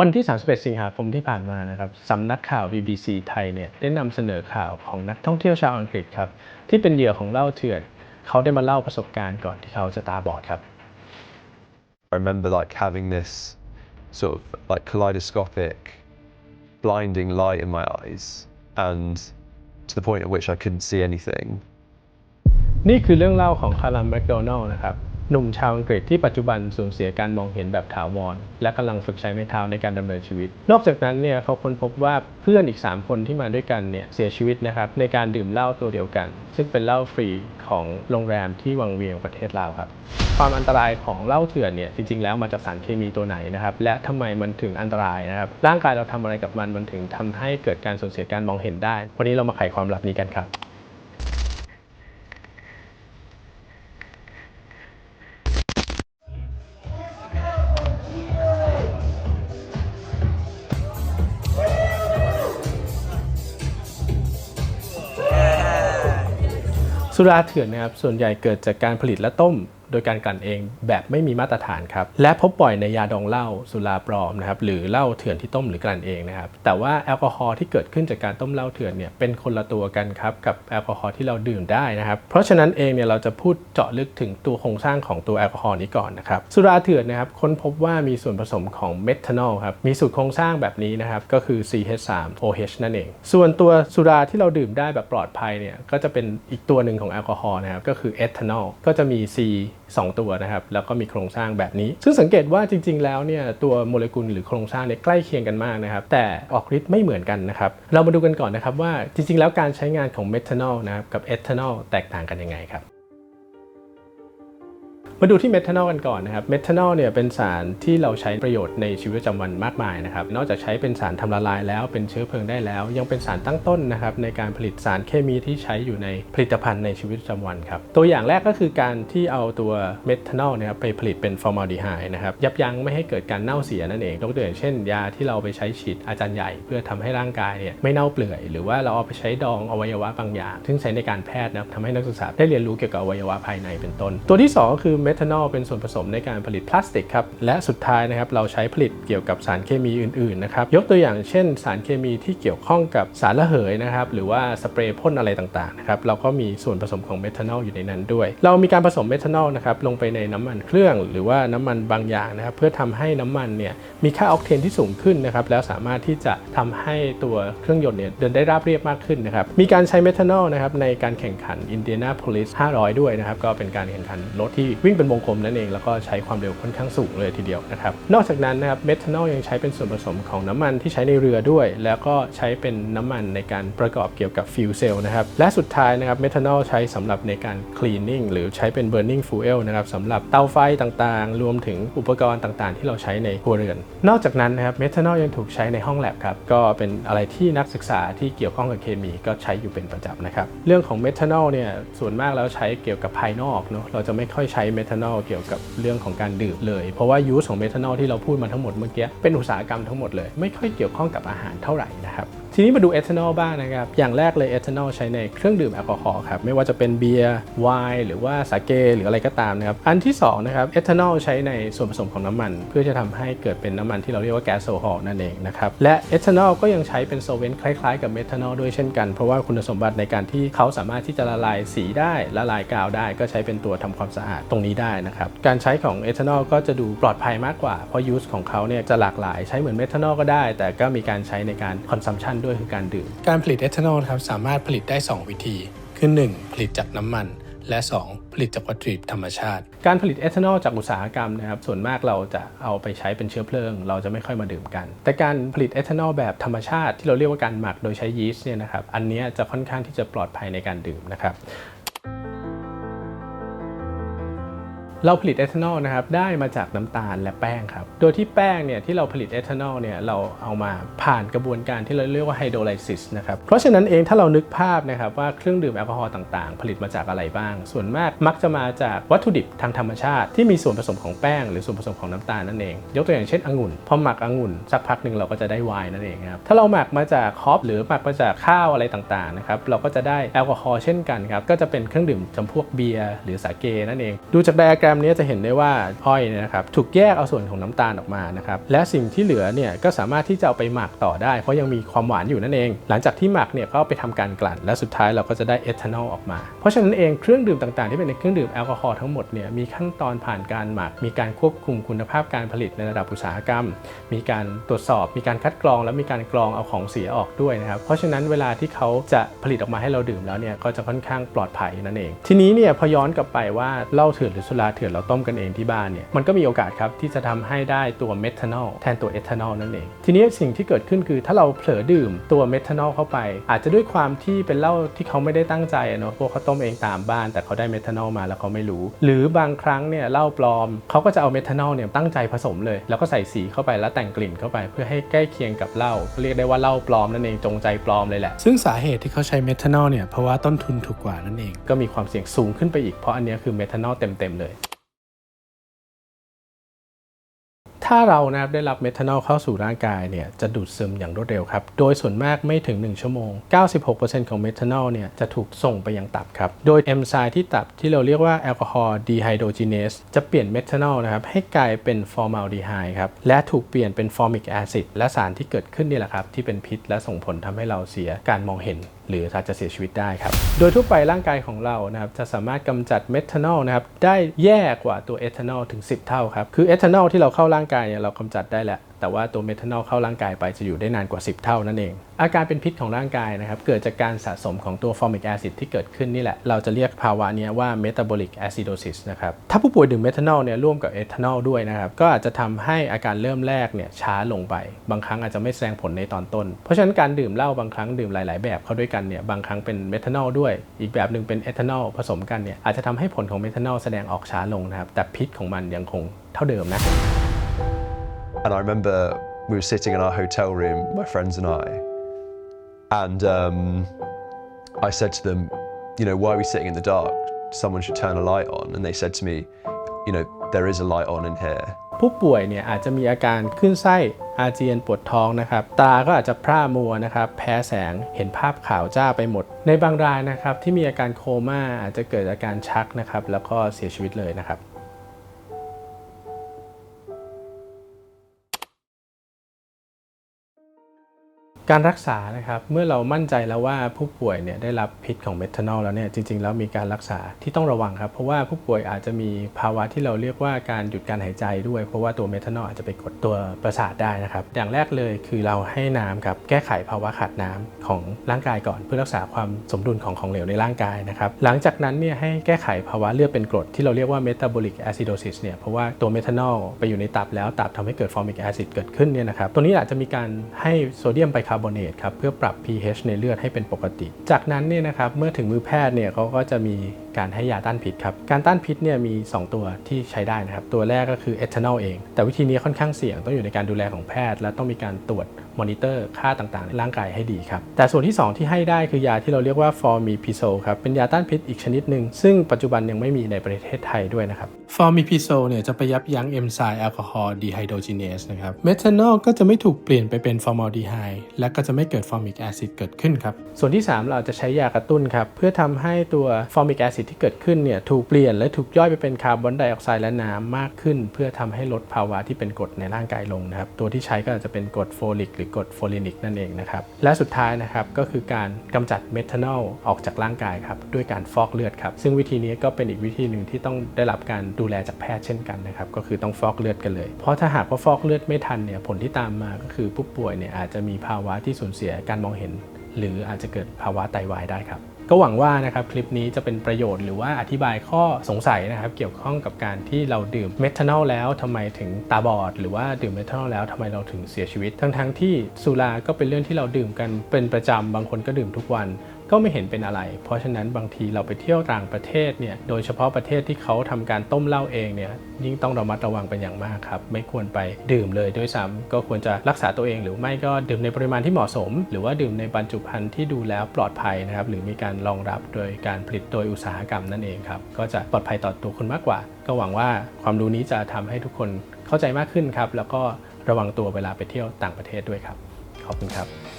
วันที่ 31 สิงหาคมที่ผ่านมานะครับสำนักข่าว BBC ไทยเนี่ยได้นำเสนอข่าวของนักท่องเที่ยวชาวอังกฤษครับที่เป็นเหยื่อของเหล้าเถื่อน เขาได้มาเล่าประสบการณ์ก่อนที่เขาจะตาบอดครับ I remember like having this sort of like kaleidoscopic, blinding light in my eyes, and to the point at which I couldn't see anything. นี่คือเรื่องเล่าของคารัมแมคโดนัลนะครับ หนุ่มชาวอังกฤษที่ปัจจุบันสูญเสียการมองเห็นแบบถาวร และกำลังฝึกใช้ไม้เท้าในการดำเนินชีวิต นอกจากนั้นเนี่ยเขาค้นพบว่าเพื่อนอีก 3 คนที่มาด้วยกันเนี่ยเสียชีวิตนะครับในการดื่มเหล้าตัวเดียวกัน ซึ่งเป็นเหล้าฟรีของโรงแรมที่วังเวียงประเทศลาวครับความอันตรายของเหล้าเถื่อนเนี่ยจริงๆแล้วมาจากสารเคมีตัวไหนนะครับและทำไมมันถึงอันตรายนะครับร่างกายเราทำอะไรกับมันมันถึงทำให้เกิดการสูญเสียการมองเห็นได้ วันนี้เรามาไขความลับนี้กันครับ สุราเถื่อนนะครับส่วนใหญ่เกิดจากการผลิตและต้ม โดยการกลั่นเองแบบไม่มีมาตรฐานครับ และพบบ่อยในยาดองเหล้าสุราปลอมนะครับหรือเหล้าเถื่อนที่ต้มหรือกลั่นเองนะครับแต่ว่าแอลกอฮอล์ที่เกิดขึ้นจากการต้มเหล้าเถื่อนเนี่ยเป็นคนละตัวกันครับกับแอลกอฮอล์ที่เราดื่มได้นะครับเพราะฉะนั้นเองเนี่ยเราจะพูดเจาะลึกถึงตัวโครงสร้างของตัวแอลกอฮอล์นี้ก่อนนะครับสุราเถื่อนนะครับค้นพบว่ามีส่วนผสมของเมทานอลครับมีสูตรโครงสร้างแบบนี้นะครับก็คือ CH3OH นั่นเอง ส่วนตัวสุราที่เราดื่มได้แบบปลอดภัยเนี่ยก็จะเป็นอีกตัวหนึ่งของแอลกอฮอล์นะครับก็คือเอทานอลก็จะมี C 2 ตัวนะครับแล้วก็มีโครงสร้างแบบนี้ ซึ่งสังเกตว่าจริง ๆ แล้วเนี่ยตัวโมเลกุลหรือโครงสร้างเนี่ยใกล้เคียงกันมากนะครับแต่ออกฤทธิ์ไม่เหมือนกันนะครับเรามาดูกันก่อนนะครับว่าจริง ๆ แล้วการใช้งานของเมทานอลนะครับกับเอทานอลแตกต่างกันยังไงครับ มาดูที่เมทานอลกันก่อนนะครับ เมทานอลเนี่ยเป็นสารที่เราใช้ประโยชน์ในชีวิตประจำวันมากมายนะครับ นอกจากใช้เป็นสารทำละลายแล้วเป็นเชื้อเพลิงได้แล้ว ยังเป็นสารตั้งต้นนะครับในการผลิตสารเคมีที่ใช้อยู่ในผลิตภัณฑ์ในชีวิตประจำวันครับ ตัวอย่างแรกก็คือการที่เอาตัวเมทานอลนะครับไปผลิตเป็นฟอร์มาลดีไฮด์นะครับ ยับยั้งไม่ให้เกิดการเน่าเสียนั่นเอง ยกตัวอย่างเช่น ยาที่เราไปใช้ฉีดอาจารย์ใหญ่ เพื่อทำให้ร่างกายเนี่ยไม่เน่าเปื่อย หรือว่าเราเอาไปใช้ดองอวัยวะบางอย่าง ซึ่งใช้ในการแพทย์นะครับทำให้นักศึกษาได้เรียนรู้เกี่ยวกับอวัยวะภายในเป็นต้น ตัวที่สองก็คือเมทานอลเป็นส่วนผสมในการผลิตพลาสติกครับ และสุดท้ายนะครับเราใช้ผลิตเกี่ยวกับสารเคมีอื่นๆนะครับยกตัวอย่างเช่น สารเคมีที่เกี่ยวข้องกับสารระเหยนะครับหรือว่าสเปรย์พ่นอะไรต่างๆนะครับเราก็มีส่วนผสมของเมทานอลอยู่ในนั้นด้วย เรามีการผสมเมทานอลนะครับลงไปในน้ำมันเครื่อง หรือว่าน้ำมันบางอย่างนะครับเพื่อทำให้น้ำมันเนี่ยมีค่าออกเทนที่สูงขึ้นนะครับแล้วสามารถที่จะทำให้ตัวเครื่องยนต์เนี่ยเดินได้ราบเรียบมากขึ้นนะครับมีการใช้เมทานอลนะครับในการแข่งขัน Indianapolis 500 ด้วยนะครับก็เป็นการแข่งขันรถที่วิ่งเป็นวงกลมนั่นเอง แล้วก็ใช้ความเร็วค่อนข้างสูงเลยทีเดียวนะครับนอกจากนั้นนะครับเมทานอลยังใช้เป็นส่วนผสมของน้ำมันที่ใช้ในเรือด้วย แล้วก็ใช้เป็นน้ำมันในการประกอบเกี่ยวกับฟิวเซลนะครับและสุดท้ายนะครับเมทานอลใช้สำหรับในการ cleaning หรือใช้เป็นเบ burning fuel นะครับสำหรับเตาไฟต่างๆ รวมถึงอุปกรณ์ต่างๆ ที่เราใช้ในครัวเรือน นอกจากนั้นนะครับเมทานอลยังถูกใช้ในห้องแลบครับก็เป็นอะไรที่นักศึกษาที่เกี่ยวข้องกับเคมีก็ใช้อยู่เป็นประจำนะครับเรื่องของเมทานอลเนี่ยส่วนมากแล้วใช้เกี่ยวกับภายนอกเนาะเราจะไม่ค่อยใช้เมทานอลเกี่ยวกับเรื่องของการดื่มเลย เพราะว่ายูสของเมทานอลที่เราพูดมาทั้งหมดเมื่อกี้เป็นอุตสาหกรรมทั้งหมดเลย ไม่ค่อยเกี่ยวข้องกับอาหารเท่าไหร่นะครับ ทีนี้มาดูเอทานอลบ้างนะครับ อย่างแรกเลยเอทานอลใช้ในเครื่องดื่มแอลกอฮอล์ครับ ไม่ว่าจะเป็นเบียร์ไวน์หรือว่าสาเกหรืออะไรก็ตามนะครับ อันที่สองนะครับเอทานอลใช้ในส่วนผสมของน้ำมัน เพื่อจะทำให้เกิดเป็นน้ำมันที่เราเรียกว่าแก๊สโซฮอล์นั่นเองนะครับ และเอทานอลก็ยังใช้เป็นโซเวนต์คล้ายๆ กับเมทานอลด้วยเช่นกัน เพราะว่าคุณสมบัติในการที่เขาสามารถที่จะละลายสีได้ละลายกาวได้ ก็ใช้เป็นตัวทำความสะอาดตรงนี้ได้นะครับ การใช้ของเอทานอลก็จะดูปลอดภัยมากกว่าเพราะยูสของเขาเนี่ยจะหลากหลายใช้เหมือนเมทานอลก็ได้ แต่ก็มีการใช้ในการคอนซัมชันด้วยคือการดื่ม การผลิตเอทานอลครับสามารถผลิตได้ 2 วิธี คือ 1. ผลิตจากน้ำมัน และ 2. ผลิตจากวัตถุดิบธรรมชาติ การผลิตเอทานอลจากอุตสาหกรรมนะครับส่วนมากเราจะเอาไปใช้เป็นเชื้อเพลิง เราจะไม่ค่อยมาดื่มกัน แต่การผลิตเอทานอลแบบธรรมชาติที่เราเรียกว่าการหมักโดยใช้ยีสต์เนี่ยนะครับอันเนี้ยจะค่อนข้างที่จะปลอดภัยในการดื่มนะครับ เราผลิตเอทานอลนะครับได้มาจากน้ำตาลและแป้งครับ โดยที่แป้งเนี่ยที่เราผลิตเอทานอลเนี่ยเราเอามาผ่านกระบวนการที่เราเรียกว่าไฮโดรไลซิสนะครับ เพราะฉะนั้นเองถ้าเรานึกภาพนะครับว่าเครื่องดื่มแอลกอฮอล์ต่างๆ ผลิตมาจากอะไรบ้าง ส่วนมากมักจะมาจากวัตถุดิบทางธรรมชาติ ที่มีส่วนผสมของแป้งหรือส่วนผสมของน้ำตาลนั่นเอง ยกตัวอย่างเช่นองุ่นพอหมักองุ่นสักพักหนึ่งเราก็จะได้ไวน์นั่นเองครับถ้าเราหมักมาจากฮอปหรือหมักมาจากข้าวอะไรต่างๆนะครับเราก็จะได้แอลกอฮอล์เช่นกันครับก็จะเป็นเครื่องดื่มจำพวกเบียร์หรือสาเกนั่นเอง ดูจากไดอะแกรมนี้จะเห็นได้ว่าอ้อยนะครับถูกแยกเอาส่วนของน้ำตาลออกมานะครับและสิ่งที่เหลือเนี่ยก็สามารถที่จะเอาไปหมักต่อได้ เพราะยังมีความหวานอยู่นั่นเอง หลังจากที่หมักเนี่ยก็เอาไปทำการกลั่น และสุดท้ายเราก็จะได้เอทานอลออกมา เพราะฉะนั้นเองเครื่องดื่มต่างๆ ที่เป็นในเครื่องดื่มแอลกอฮอล์ทั้งหมดเนี่ยมีขั้นตอนผ่านการหมัก มีการควบคุมคุณภาพการผลิตในระดับอุตสาหกรรม มีการตรวจสอบ มีการคัดกรอง และมีการกรองเอาของเสียออกด้วยนะครับเพราะฉะนั้นเวลาที่เขาจะผลิตออกมาให้เราดื่มแล้วเนี่ยก็จะค่อนข้างปลอดภัยนั่นเอง ทีนี้เนี่ยพอย้อนกลับไปว่าเหล้าเถื่อนหรือสุราเถื่อนเราต้มกันเองที่บ้านเนี่ยมันก็มีโอกาสครับที่จะทำให้ได้ตัวเมทานอลแทนตัวเอทานอลนั่นเอง ทีนี้สิ่งที่เกิดขึ้นคือถ้าเราเผลอดื่มตัวเมทานอลเข้าไป อาจจะด้วยความที่เป็นเหล้าที่เขาไม่ได้ตั้งใจอะเนาะพวกเขาต้มเองตามบ้าน แต่เขาได้เมทานอลมาแล้วเขาไม่รู้ หรือบางครั้งเนี่ยเหล้าปลอมเขาก็จะเอาเมทานอลเนี่ยตั้งใจผสมเลย แล้วก็ใส่สีเข้าไปแล้วแต่งกลิ่นเข้าไป เพื่อให้ใกล้เคียงกับเหล้าเรียกได้ว่าเหล้าปลอมนั่นเองจงใจปลอมเลยแหละซึ่งสาเหตุที่เขาใช้เมทานอลเนี่ยเพราะว่าต้นทุนถูกกว่านั่นเองก็มีความเสี่ยงสูงขึ้นไปอีกเพราะอันเนี้ยคือเมทานอลเต็มๆเลย ถ้าเรานะครับได้รับเมทานอลเข้าสู่ร่างกายเนี่ยจะดูดซึมอย่างรวดเร็วครับ โดยส่วนมากไม่ถึง 1 ชั่วโมง 96%ของเมทานอลเนี่ยจะถูกส่งไปยังตับครับ โดยเอนไซม์ที่ตับที่เราเรียกว่าแอลกอฮอล์ดีไฮโดรจีเนสจะเปลี่ยนเมทานอลนะครับให้กลายเป็นฟอร์มาลดีไฮด์ครับ และถูกเปลี่ยนเป็นฟอร์มิกแอซิดและสารที่เกิดขึ้นนี่แหละครับที่เป็นพิษและส่งผลทำให้เราเสียการมองเห็นหรืออาจจะเสียชีวิตได้ครับ โดยทั่วไปร่างกายของเรานะครับจะสามารถกำจัดเมทานอลนะครับได้แย่กว่าตัวเอทานอลถึง 10 เท่าครับ คือเอทานอลที่เราเข้าร่างกายเนี่ยเรากำจัดได้แหละ แต่ว่าตัวเมทานอลเข้าร่างกายไปจะอยู่ได้นานกว่า 10 เท่านั่นเอง อาการเป็นพิษของร่างกายนะครับเกิดจากการสะสมของตัวฟอร์มิกแอซิดที่เกิดขึ้นนี่แหละ เราจะเรียกภาวะนี้ว่าเมตาบอลิกแอซิโดซิสนะครับถ้าผู้ป่วยดื่มเมทานอลเนี่ยร่วมกับเอทานอลด้วยนะครับก็อาจจะทำให้อาการเริ่มแรกเนี่ยช้าลงไป บางครั้งอาจจะไม่แสดงผลในตอนต้น เพราะฉะนั้นการดื่มเหล้าบางครั้งดื่มหลาย ๆ แบบเข้าด้วยกันเนี่ยบางครั้งเป็นเมทานอลด้วย อีกแบบหนึ่งเป็นเอทานอลผสมกันเนี่ยอาจจะทำให้ผลของเมทานอลแสดงออกช้าลงนะครับแต่พิษของมันยังคงเท่าเดิมนะ And I remember we were sitting in our hotel room, my friends and I, and um, I said to them, you know, why are we sitting in the dark? Someone should turn a light on. And they said to me, you know, there is a light on in here. ผู้ป่วยเนี่ยอาจจะมีอาการขึ้นไส้อาเจียนปวดท้องนะครับ ตาก็อาจจะพร่ามัวนะครับ แพ้แสงเห็นภาพขาวจ้าไปหมด ในบางรายนะครับที่มีอาการโคม่าอาจจะเกิดอาการชักนะครับ แล้วก็เสียชีวิตเลยนะครับ การรักษานะครับเมื่อเรามั่นใจแล้วว่าผู้ป่วยเนี่ยได้รับพิษของเมทานอลแล้วเนี่ยจริงๆแล้วมีการรักษาที่ต้องระวังครับเพราะว่าผู้ป่วยอาจจะมีภาวะที่เราเรียกว่าการหยุดการหายใจด้วย เพราะว่าตัวเมทานอลอาจจะไปกดตัวประสาทได้นะครับอย่างแรกเลยคือเราให้น้ำครับแก้ไขภาวะขาดน้ำของร่างกายก่อน เพื่อรักษาความสมดุลของของเหลวในร่างกายนะครับหลังจากนั้นเนี่ยให้แก้ไขภาวะเลือดเป็นกรดที่เราเรียกว่าเมตาบอลิกแอซิโดซิสเนี่ยเพราะว่าตัวเมทานอลไปอยู่ในตับแล้วตับทำให้เกิดฟอร์มิกแอซิดเกิดขึ้นเนี่ยนะครับตัวนี้อาจจะมีการให้โซเดียมไบคาร์บอเนตครับเพื่อปรับ pH ในเลือดให้เป็นปกติ จากนั้นเนี่ยนะครับเมื่อถึงมือแพทย์เนี่ยเขาก็จะมีการให้ยาต้านพิษครับ การต้านพิษเนี่ยมี 2 ตัวที่ใช้ได้นะครับ ตัวแรกก็คือเอทานอลเอง แต่วิธีนี้ค่อนข้างเสี่ยงต้องอยู่ในการดูแลของแพทย์ และต้องมีการตรวจมอนิเตอร์ค่าต่างๆ ในร่างกายให้ดีครับ แต่ส่วนที่ 2 ที่ให้ได้คือยาที่เราเรียกว่าฟอร์มีพิโซครับ เป็นยาต้านพิษอีกชนิดหนึ่ง ซึ่งปัจจุบันยังไม่มีในประเทศไทยด้วยนะครับฟอร์มีพิโซเนี่ยจะไปยับยั้งเอนไซม์แอลกอฮอล์ดีไฮโดรจีเนสนะครับเมทานอลก็จะไม่ถูกเปลี่ยนไปเป็นฟอร์มาลดีไฮด์และก็จะไม่เกิดฟอร์มิกแอซิดเกิดขึ้นครับส่วนที่ 3 เราจะใช้ยากระตุ้นครับเพื่อทำให้ตัวฟอร์มิกแอซิดที่เกิดขึ้นเนี่ยถูกเปลี่ยนและถูกย่อยไปเป็นคาร์บอนไดออกไซด์และน้ำมากขึ้น เพื่อทำให้ลดภาวะที่เป็นกรดในร่างกายลงนะครับตัวที่ใช้ก็อาจจะเป็นกรดโฟลิกหรือกรดโฟลินิกนั่นเองนะครับและสุดท้ายนะครับก็คือการกำจัดเมทานอลออกจากร่างกายครับด้วยการฟอกเลือดครับซึ่งวิธีนี้ก็เป็นอีกวิธีหนึ่งที่ต้องได้รับการดูแลจากแพทย์เช่นกันนะครับก็คือต้องฟอกเลือดกันเลย เพราะถ้าหากว่าฟอกเลือดไม่ทันเนี่ยผลที่ตามมาก็คือผู้ป่วยเนี่ยอาจจะมีภาวะที่สูญเสียการมองเห็น หรืออาจจะเกิดภาวะไตวายได้ครับ ก็หวังว่านะครับคลิปนี้จะเป็นประโยชน์หรือว่าอธิบายข้อสงสัยนะครับเกี่ยวข้องกับการที่เราดื่มเมทานอลแล้วทำไมถึงตาบอด หรือว่าดื่มเมทานอลแล้วทำไมเราถึงเสียชีวิต ทั้งๆทที่สุราก็เป็นเรื่องที่เราดื่มกันเป็นประจำบางคนก็ดื่มทุกวัน ก็ไม่เห็นเป็นอะไร เพราะฉะนั้นบางทีเราไปเที่ยวต่างประเทศเนี่ย โดยเฉพาะประเทศที่เขาทำการต้มเหล้าเองเนี่ยยิ่งต้องระมัดระวังเป็นอย่างมากครับ ไม่ควรไปดื่มเลยด้วยซ้ำก็ควรจะรักษาตัวเอง หรือไม่ก็ดื่มในปริมาณที่เหมาะสม หรือว่าดื่มในบรรจุภัณฑ์ที่ดูแล้วปลอดภัยนะครับหรือมีการรองรับโดยการผลิตโดยอุตสาหกรรมนั่นเองครับก็จะปลอดภัยต่อตัวคุณมากกว่า ก็หวังว่าความรู้นี้จะทำให้ทุกคนเข้าใจมากขึ้นครับแล้วก็ระวังตัวเวลาไปเที่ยวต่างประเทศด้วยครับ ขอบคุณครับ